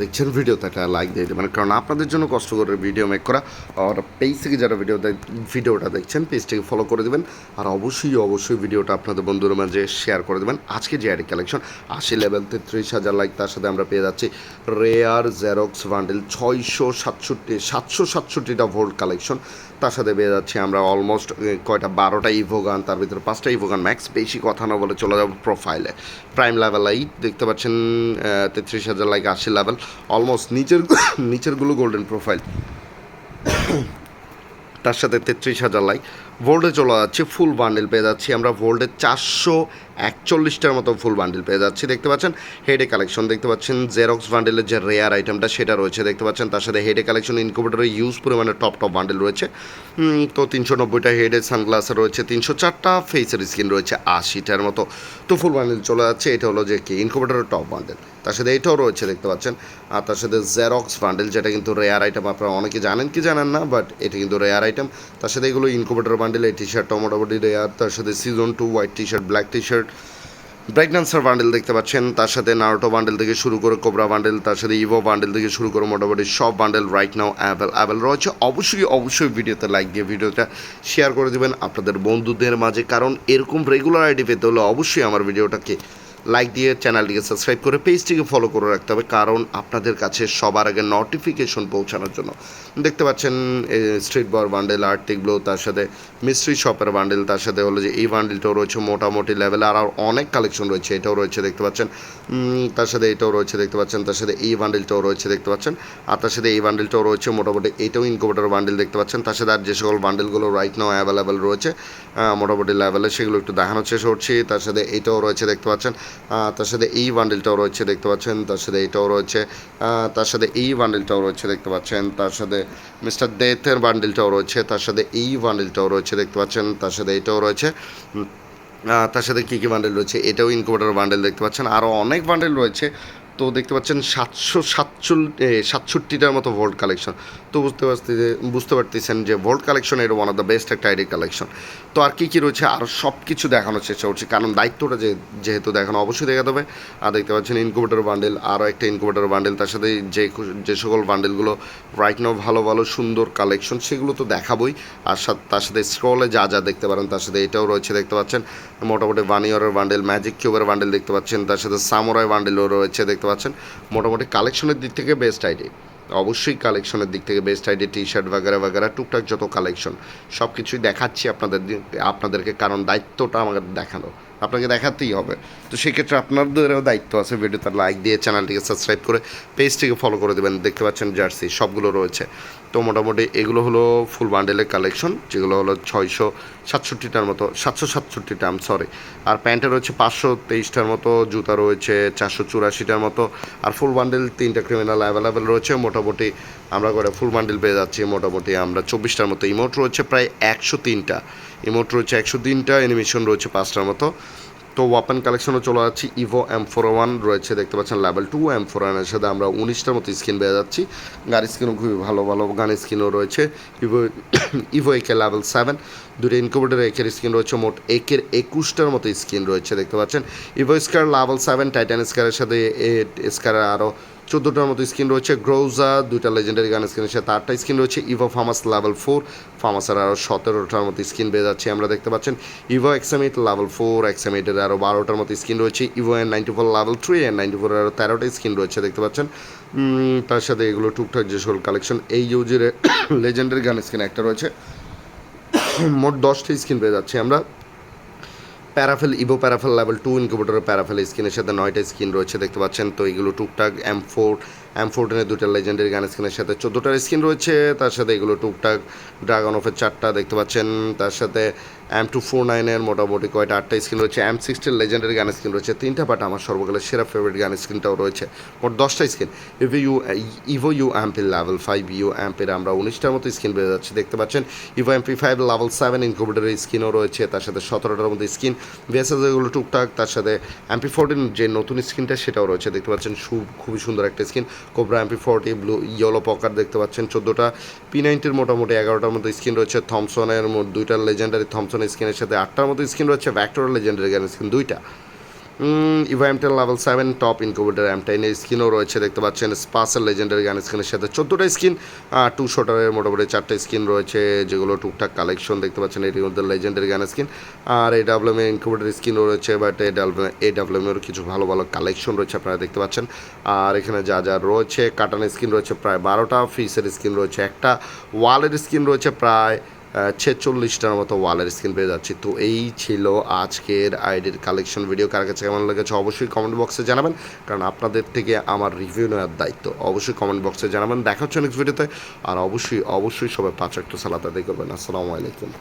দেখছেন ভিডিওতে একটা লাইক দিয়ে দেবেন। কারণ আপনাদের জন্য কষ্ট করে ভিডিও মেক করা আর পেজ থেকে যারা ভিডিও ভিডিওটা দেখছেন পেজটাকে ফলো করে দেবেন। আর অবশ্যই অবশ্যই ভিডিওটা আপনাদের বন্ধুদের মাঝে শেয়ার করে দেবেন। আজকে যে আইডি কালেকশন আশি লেভেল তেত্রিশ হাজার লাইক তার সাথে আমরা পেয়ে যাচ্ছি। রেয়ার জেরক্স বান্ডেল ছয়শো সাতষট্টি, সাতশো সাতষট্টিটা ভোল্ট কালেকশন তার সাথে পেয়ে যাচ্ছি আমরা অলমোস্ট কয়টা? বারোটা ইভো গান, তার ভিতরে পাঁচটা ইভো গান। ম্যাক্স বেশি কথা না বলে চলে যাব প্রোফাইলে প্রাইম লেভেল এই দেখতে পাচ্ছেন তেত্রিশ হাজার লাইক আশি লেভেল অলমোস্ট নিচের নিচেরগুলো গোল্ডেন প্রোফাইল তার সাথে তেত্রিশ হাজার লাইক ভোল্টে চলে যাচ্ছে ফুল বান্ডেল পেয়ে যাচ্ছি। আমরা ভোল্টে চারশো একচল্লিশটার মতো ফুল বান্ডেল পেয়ে যাচ্ছি, দেখতে পাচ্ছেন? হেডে কালেকশন দেখতে পাচ্ছেন। জেরক্স বান্ডেলের যে রেয়ার আইটেমটা সেটা রয়েছে, দেখতে পাচ্ছেন? তার সাথে হেডে কালেকশন ইনকুবেটারে ইউজ পরিমাণে টপ টপ বান্ডেল রয়েছে। তো তিনশো নব্বইটা হেডে সানগ্লাসে রয়েছে, তিনশো চারটা ফেসের স্কিন রয়েছে, আশিটার মতো। তো ফুল বান্ডেল চলে যাচ্ছে, এটা হলো যে কি? ইনকুবেটারের টপ বান্ডেল তার সাথে এটাও রয়েছে, দেখতে পাচ্ছেন? আর তার সাথে জেরক্স বান্ডেল যেটা কিন্তু রেয়ার আইটেম আপনারা অনেকে জানেন কি জানেন না বাট এটা কিন্তু রেয়ার আইটেম তার সাথে এগুলো ইনকুবেটার বান্ডেল এই টি শার্টটা মোটামুটি রেয়ার তার সাথে season two white T shirt black T shirt breakdancer bundle দেখতে পাচ্ছেন, তার সাথে নারোটো বান্ডেল থেকে শুরু করে কোবরা বান্ডেল তার সাথে ইভো বান্ডেল থেকে শুরু করে মোটামুটি সব bundle right now avail avail রয়েছে। অবশ্যই অবশ্যই ভিডিওতে লাইক দিয়ে ভিডিওটা শেয়ার করে দেবেন আপনাদের বন্ধুদের মাঝে, কারণ এরকম রেগুলার আইডি পেতে হলে অবশ্যই আমার ভিডিওটাকে লাইক দিয়ে চ্যানেলটিকে সাবস্ক্রাইব করে পেজটিকে ফলো করে রাখতে হবে, কারণ আপনাদের কাছে সবার আগে নোটিফিকেশন পৌঁছানোর জন্য। দেখতে পাচ্ছেন স্ট্রিট বর বান্ডেল আর্টিক ব্লো তার সাথে মিস্ট্রি শপের বান্ডেল তার সাথে হলো যে এই বান্ডেলটাও রয়েছে মোটামুটি লেভেল আর অনেক কালেকশন রয়েছে, এটাও রয়েছে দেখতে পাচ্ছেন। তার সাথে এটাও রয়েছে দেখতে পাচ্ছেন, তার সাথে এই বান্ডেলটাও রয়েছে দেখতে পাচ্ছেন, আর তার সাথে এই বান্ডেলটাও রয়েছে মোটামুটি এটাও ইনকোভেটার বান্ডেল দেখতে পাচ্ছেন। তার সাথে আর যে সকল বান্ডেলগুলো রাইট নাও অ্যাভেলেবেল রয়েছে মোটামুটি লেভেলে সেগুলো একটু দেখানোর চেষ্টা করছি। তার সাথে এটাও রয়েছে দেখতে পাচ্ছেন তার সাথে এই বান্ডেলটাও রয়েছে, দেখতে পাচ্ছেন, তার সাথে এটাও রয়েছে তার সাথে এই বান্ডেলটাও রয়েছে, দেখতে পাচ্ছেন, তার সাথে মিস্টার দেথের বান্ডেলটাও রয়েছে, তার সাথে এই বান্ডেলটাও রয়েছে, দেখতে পাচ্ছেন, তার সাথে এটাও রয়েছে তার সাথে কী কী বান্ডেল রয়েছে, এটাও ইনকোভেটার বান্ডেল দেখতে পাচ্ছেন আরও অনেক বান্ডেল রয়েছে তো দেখতে পাচ্ছেন সাতশো সাতচল সাতষট্টিটার মতো ভোল্ট কালেকশন তো বুঝতে পারছি যে বুঝতে পারতেছেন যে ভোল্ট কালেকশন এটা ওয়ান অফ দ্য বেস্ট একটা আইডি কালেকশন তো আর কী কী রয়েছে? আর সব কিছু দেখানোর চেষ্টা করছি কারণ দায়িত্বটা যে, যেহেতু দেখানো অবশ্যই দেখাতে হবে। আর দেখতে পাচ্ছেন ইনকুবেটার বান্ডেল আরও একটা ইনকুবেটার বান্ডেল তার সাথে যে যে সকল বান্ডেলগুলো রাইট নাও ভালো ভালো, সুন্দর কালেকশন সেগুলো তো দেখাবই। আর সাথে, তার সাথে স্ক্রলে যা যা দেখতে পারেন, তার সাথে এটাও রয়েছে দেখতে পাচ্ছেন। মোটামুটি ভানিয়রের বান্ডেল ম্যাজিক কিউবের বান্ডেল দেখতে পাচ্ছেন। তার সাথে সামোরাই বান্ডেলও রয়েছে দেখতে পাচ্ছেন, মোটামুটি কালেকশনের দিক থেকে বেস্ট আইডি অবশ্যই কালেকশনের দিক থেকে বেস্ট আইডি টি শার্ট বাগেরা বাগেরা, টুকটাক যত কালেকশন সব কিছুই দেখাচ্ছি আপনাদের আপনাদেরকে, কারণ দায়িত্বটা আমাদের দেখানো আপনাকে দেখাতেই হবে। তো সেক্ষেত্রে আপনাদেরও দায়িত্ব আছে ভিডিওতে লাইক দিয়ে চ্যানেলটিকে সাবস্ক্রাইব করে পেজটিকে ফলো করে দেবেন। দেখতে পাচ্ছেন জার্সি সবগুলো রয়েছে। তো মোটামুটি এগুলো হলো ফুল বান্ডেলের কালেকশন যেগুলো হলো ছয়শো সাতষট্টিটার মতো, সাতশো সাতষট্টিটা আম সরি আর প্যান্টে রয়েছে পাঁচশো তেইশটার মতো, জুতা রয়েছে চারশো চুরাশিটার মতো। আর ফুল বান্ডেল তিনটা ক্রিমিনাল অ্যাভেলেবেল রয়েছে। মোটামুটি আমরা করে ফুল বান্ডেল পেয়ে যাচ্ছি মোটামুটি আমরা চব্বিশটার মতো ইমোট রয়েছে, প্রায় একশো তিনটা। ইমোট রয়েছে একশো তিনটা অ্যানিমেশন রয়েছে পাঁচটার মতো। তো ওয়াপেন কালেকশনও চলে যাচ্ছি ইভো এম ফোর ওয়ান রয়েছে, দেখতে পাচ্ছেন লেভেল টু এম ফোর ওয়ানের সাথে আমরা উনিশটার মতো স্ক্রিন পেয়ে যাচ্ছি। গাড়ি স্কিনও খুবই ভালো ভালো গানের স্ক্রিনও রয়েছে। Evo Evo AK level seven দুটো ইনকুবেটার একের স্ক্রিন রয়েছে, মোট একের একুশটার মতো স্ক্রিন রয়েছে, দেখতে পাচ্ছেন। Evo Scar level seven Titan স্কারের সাথে, এ স্কারের আরও চোদ্দোটার মতো স্কিন রয়েছে। গ্রোজা দুইটা লেজেন্ডারি গান স্কিনের সাথে আটটা স্কিন রয়েছে ইভো ফার্মাস লেভেল ফোর ফার্মাসের আরও সতেরোটার মতো স্কিন পেয়ে যাচ্ছে, আমরা দেখতে পাচ্ছেন। ইভো এক্সামিট লেভেল ফোর এক্সামিটের আরও বারোটার মতো স্কিন রয়েছে। Evo N ninety four level three N ninety four আরও তেরোটা স্কিন রয়েছে, দেখতে পাচ্ছেন। তার সাথে এগুলো টুকটাক যে সকল কালেকশন এই ইউজের লেজেন্ডারি গান স্কিন একটা রয়েছে। মোট দশটা স্কিন পেয়ে যাচ্ছি আমরা। Parafal evo Parafal, level two ইনকিউবেটরের Parafal, স্ক্রিনের সাথে নয়টা স্ক্রিন রয়েছে, দেখতে পাচ্ছেন। তো এগুলো টুকটাক এম ফোর এম ফোরটিনের দুটা লেজেন্ডারি গান স্ক্রিনের সাথে চোদ্দোটার স্ক্রিন রয়েছে, তার সাথে এগুলো টুকটাক ড্রাগন অফের চারটা দেখতে পাচ্ছেন, তার সাথে এম টু ফোর নাইনের মোটামুটি কয়টা, আটটা স্ক্রিন রয়েছে। এম সিক্সটির লেজেন্ডারি গান স্ক্রিন রয়েছে। তিনটা বাট আমার সর্বকালের সেরা ফেভারিট গান স্ক্রিনটাও রয়েছে। মোট দশটা screen evo U evo U অ্যাম্পিল level five U অ্যাম্পের আমরা উনিশটার মতো স্ক্রিন পেয়ে যাচ্ছি, দেখতে পাচ্ছেন। Evo MP five level seven ইনকুবেটারের স্ক্রিনও রয়েছে, তার সাথে সতেরোটার মতো স্ক্রিন ভিএসএস এগুলো টুকটাক, তার সাথে এমপি ফোরটিন যে নতুন স্ক্রিনটা সেটাও রয়েছে, দেখতে পাচ্ছেন। সু- খুবই সুন্দর একটা screen cobra MP forty blue yellow poker দেখতে পাচ্ছেন, চোদ্দোটা। পি নাইনটির মোটামুটি এগারোটার মতো স্ক্রিন রয়েছে। থমসনের দুইটা লেজেন্ডারি থমসন স্কিনের সাথে আটটার মতো স্কিন রয়েছে ভ্যাক্টর লেজেন্ডারি গান স্কিন দুইটা। ইভেন্টের level seven top incubator M টেনের স্কিনও রয়েছে, দেখতে পাচ্ছেন। স্পাসের লেজেন্ডারি গান স্কিনের সাথে চোদ্দোটা স্কিন টু শটারের মোটামুটি চারটে স্কিন রয়েছে, যেগুলো টুকটাক কালেকশন দেখতে পাচ্ছেন। এটির মধ্যে লেজেন্ডারি গান স্কিন আর এই ডাব্লিউএম ইনকুবেটার স্কিনও রয়েছে বাট এই ডাব্লিউ এই ডাব্লিউএমের কিছু ভালো ভালো কালেকশন রয়েছে আপনারা দেখতে পাচ্ছেন। আর এখানে যা যা রয়েছে কাটানের স্কিন রয়েছে প্রায় বারোটা ফিসের স্কিন রয়েছে একটা ওয়ালের স্কিন রয়েছে প্রায় ছেচল্লিশটার মতো ওয়ালের স্ক্রিন পেয়ে যাচ্ছি। তো এই ছিল আজকের আইডির কালেকশন ভিডিও কার কাছে কেমন লেগেছে অবশ্যই কমেন্ট বক্সে জানাবেন। কারণ আপনাদের থেকে আমার রিভিউ নেওয়ার দায়িত্ব। অবশ্যই কমেন্ট বক্সে জানাবেন। দেখা হচ্ছে নেক্সট ভিডিওতে আর অবশ্যই অবশ্যই সবাই পাঁচ একটা সালাদ আদায় করবেন। আসসালামু আলাইকুম।